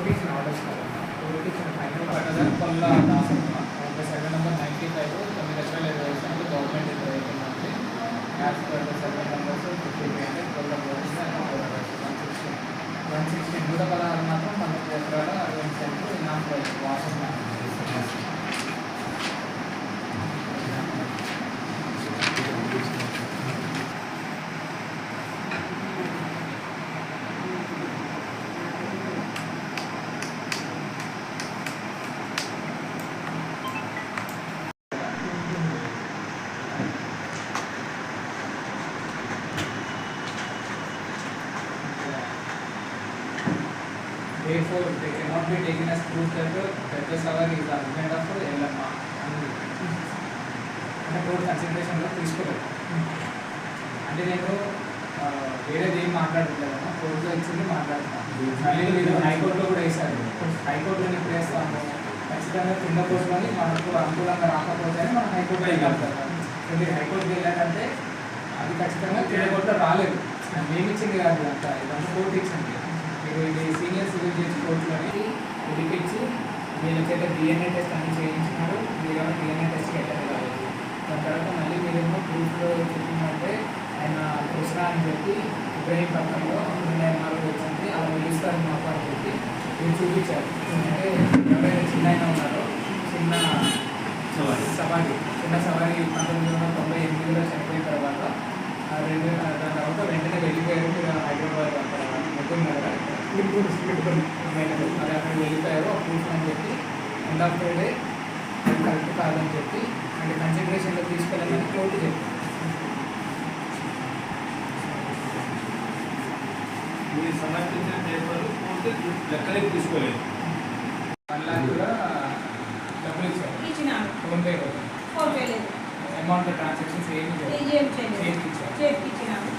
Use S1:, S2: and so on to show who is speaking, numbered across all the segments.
S1: OT ఇచ్చిన orders OT ఇచ్చిన final పట్టదారు పనుల Dasamma okay number ninety five తొమ్మిది లక్షల ఇరవై ఐదు గవర్నమెంట్ ఇరవై ఐదు మంది as per survey numbers fifty five hundred twelve members one sixty one sixteen నూట పదహారు మాత్రం మనకి ఎక్కడ అరవై సెంట్లు నాకు వాసన Therefore, they cannot be taken as proof that the Petra Savar is the husband of Ellama. అంటే కోర్టు కన్సిడరేషన్లో తీసుకోలేదు. అంటే నేను వేరేది ఏం మాట్లాడట్లేదమ్మా కోర్టులో ఇచ్చింది మాట్లాడుతున్నాను. మీరు హైకోర్టులో కూడా వేశారు. హైకోర్టులో ఎప్పుడు వేస్తాము ఖచ్చితంగా కింద కోర్టులోని మనకు అనుకూలంగా రాకపోతే మనం హైకోర్టులో వెళ్ళాలి మీరు హైకోర్టుకి వెళ్ళారంటే అది ఖచ్చితంగా కింద కోర్టులో రాలేదు మేము ఇచ్చింది కాదు అంతా. ఇదంతా కోర్టు ఇచ్చింది. మీరు ఇది జడ్జి కోర్టులోని ఉడికిచ్చి వీళ్ళ చేత డిఎన్ఏ టెస్ట్ అన్ని చేయించినారు మీరేమో డిఎన్ఏ టెస్ట్కి వెళ్ళారు కాలేదు దాని తర్వాత మళ్ళీ మీరేమో ప్రూఫ్లో చెప్పిందంటే ఆయన కృష్ణ అని చెప్పి ఇబ్రహీం పక్కనలో ఎంఆర్ఓ వచ్చింది అలా పిలుస్తారు మాకు అని చెప్పి. మీరు చూపించారు. అంటే ఎవరైతే చిన్న ఆయన ఉన్నారో చిన్న సవారి చిన్న సవారి పంతొమ్మిది వందల తొంభై ఎనిమిదిలో చనిపోయిన తర్వాత ఆ రెండు దాని తర్వాత వెంటనే వెళ్ళిపోయారు మీరు హైదరాబాద్ అక్కడ ముగ్గురు కదా అది అక్కడ ఆ ప్రూఫ్ అని చెప్పి end of the day correct కాదని చెప్పి అంటే కన్సిడరేషన్లో తీసుకెళ్ళాలని కోర్టు చెప్పింది
S2: మీరు సమర్పించిన పేపర్ కోర్టు లెక్కలేకి తీసుకోలేదు
S1: లాక్ కూడా డబ్బులు ఇచ్చారు
S3: ఫోన్ చేయలేదు
S1: అమౌంట్ ట్రాన్సాక్షన్స్ ఏమి చేతికి
S3: ఇచ్చినాను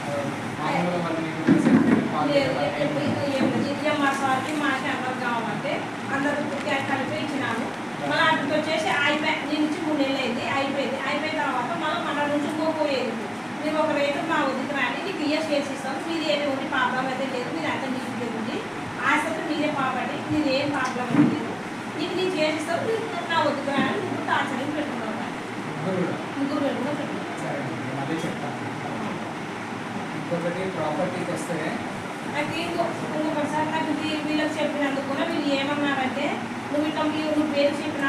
S1: మామూలుగా వాళ్ళు మీకు మెసేజ్ కాల్
S3: లేదు
S1: చేయాలి.
S3: ఎప్పుడు ఏం లేదు ఇట్లా మా సార్కి మా అందరు కావాలంటే అందరూ క్యాష్ కలిపి ఇచ్చినాను మళ్ళీ అక్కడికి వచ్చేసి అయిపోయి నేను నుంచి మూడు నెలలు అయింది అయిపోయింది. అయిపోయిన తర్వాత మళ్ళీ మన నుంచి ఇంకోపోయేది మేము ఒక రేటు మా ఉదికి రాని నీకు ఇయర్స్ చేసి ఇస్తాం. మీది ఏమి ఉంది ప్రాబ్లం అయితే లేదు మీరు అంతా నీకు తెలియదు ఆసక్తి మీరే పాపండి నీది ఏం ప్రాబ్లం అయితే లేదు. నీకు నీకు చేసిస్తాం నీకు నా ఉదికి రాని నువ్వు టార్చరింగ్ పెట్టుకున్నావు
S1: ముగ్గురు కూడా.
S3: ముగ్గురు పెట్టుకున్నా పెట్టుకున్నావు
S1: సరే నేను మళ్ళీ చెప్తాను ఇంకొకటి ప్రాపర్టీకి వస్తే
S3: నాకు ఇంకో ఇంకొకసారి నాకు ఇది వీళ్ళకి చెప్పినందుకు కూడా వీళ్ళు ఏమన్నారంటే నువ్వు ఇట్లా మీ నువ్వు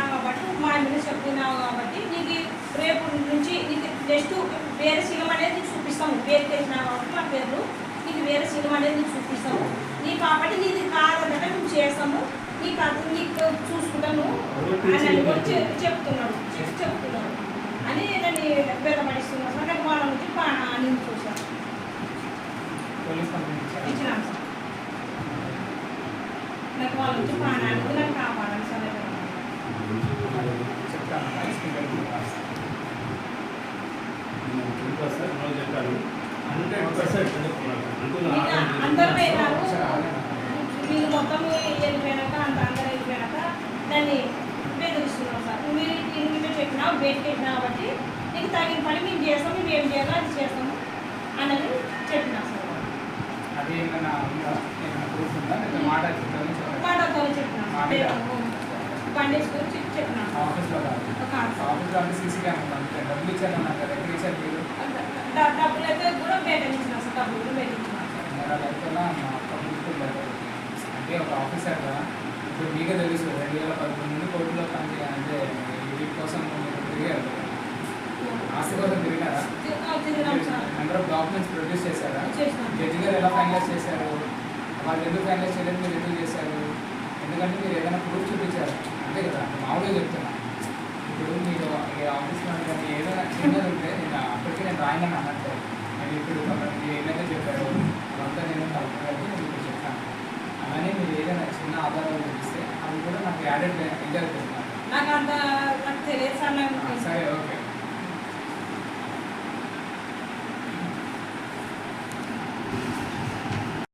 S3: పేరు కాబట్టి మా మీద చెప్తున్నావు కాబట్టి నీకు రేపు నుంచి నీకు నెక్స్ట్ వేరే శిలం అనేది నీకు చూపిస్తాము. పేరు తెలిసినావు కాబట్టి మా పేర్లు నీకు వేరే శిలం అనేది నీకు చూపిస్తాము. నీ కాబట్టి నీది కాదంటే మేము చేస్తాము. నీకు అది నీకు చూసుకుంటాను అని చెప్- చెప్తున్నాడు. చెప్తున్నాడు. అని నన్ను బెదపడిస్తున్నాడు సార్ నాకు వాళ్ళ నుంచి బాగా నేను చూసాను
S1: పోలీస్
S3: ఇచ్చినాం. సార్ నాకు వాళ్ళ నుంచి ప్రాణానికి నాకు కావాలని సార్.
S1: చెప్తాను
S2: సార్ హండ్రెడ్ పర్సెంట్
S3: పోయినారు మీరు మొత్తం వెళ్ళిపోయినాక అంత అందరూ వెళ్ళిపోయినాక దాన్ని బెదిరిస్తున్నాం సార్ మీరు ఇంటికి చెప్పినావు బయటకి వెళ్ళినావు కాబట్టి నీకు తగిన పని మేము చేస్తాం మేము ఏం చేయాలో అది చేస్తాం అన్నది చెప్పినా సార్
S1: అది ఏమైనా ఉందా ఏమైనా ప్రూఫ్ ఉందా లేదా మాట చెప్తాను చెప్పండి
S3: మాటతో చెప్పినా
S1: మా మీద?
S3: పండేజ్ గురించి చెప్పినా
S1: ఆఫీస్లో అంటే సీసీ కెమెరా డబ్బులు ఎక్కడ ఇచ్చారు మీరు?
S3: డబ్బులు అయితే కూడా డబ్బులు కూడా
S1: అంటే ఒక ఆఫీసర్గా ఇప్పుడు మీకే తెలుసు రెండు వేల పదకొండు నుండి కోర్టులో పని అంటే వీటి కోసం తిరిగారు. ఆస్తి కోసం తిరిగారా? నెంబర్ ఆఫ్ డాక్యుమెంట్స్ ప్రొడ్యూస్ చేశారా? జడ్జి గారు ఎలా ఫైనలైజ్ చేశారు? వాళ్ళు ఎందుకు ఫైనలైజ్ చేయలేదు మీరు ఎందుకు చేశారు?